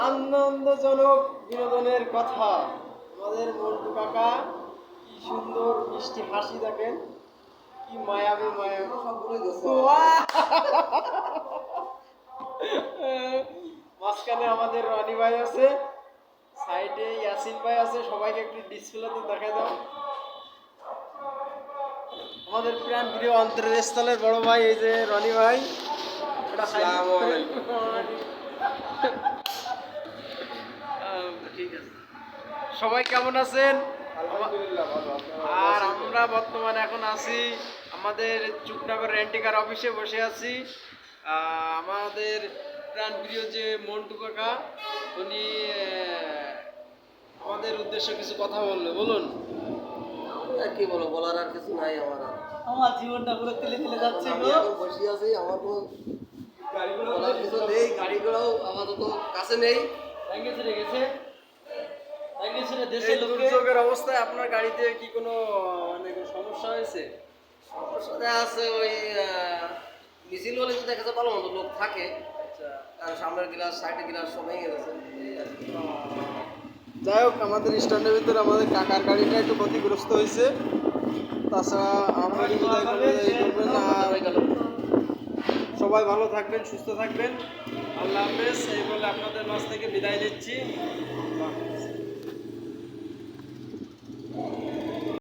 আনন্দজনক বিনোদনের কথা। আমাদের মন্টু কাকা কি সুন্দর মিষ্টি হাসি দেখেন। কি মায়াবী মায়াবী মাঝখানে আমাদের রনি ভাই আছে সাইডে ইয়াসিন ভাই আছে সবাইকে একটু ডিসপ্লেতে দেখা দাও। আমাদের প্রাণ প্রিয় অন্তরের স্থলের বড় ভাই এই যে রনি ভাই। সবাই কেমন আছেন? আর আমরা বর্তমানে এখন আছি আমাদের চুপনগর রেন্টিকার অফিসে বসে আছি। আমাদের প্রাণপ্রিয় যে মন্টু কাকা উনি আমাদের উদ্দেশ্যে কিছু কথা বলল বলুন। আর কি বলো বলার আর কিছু নাই আমার আর। আমার জীবনটা পুরো তেলে তিলে যাচ্ছে বসে আছি আমার কোনো বলার কিছু নেই গাড়িগুলোও আপাতত কাছে নেই। ছেড়ে গেছে দেশের দুর্যোগের অবস্থায় আপনার গাড়িতে কি কোনো মানে সমস্যা হয়েছে? সাথে আছে ওই মিছিল বলে তো দেখা যাচ্ছে ভালো মতো লোক থাকে। আচ্ছা। আর সামনের গ্লাস সাইডের গ্লাস সব ভেঙে গেছে। যাই হোক আমাদের স্ট্যান্ডের ভিতরে আমাদের কাকার গাড়িটা একটু ক্ষতিগ্রস্ত হয়েছে। তাছাড়া হয়ে গেল সবাই ভালো থাকবেন। সুস্থ থাকবেন। আল্লাহ হাফেজ এই বলে আপনাদের মাছ থেকে বিদায় নিচ্ছি।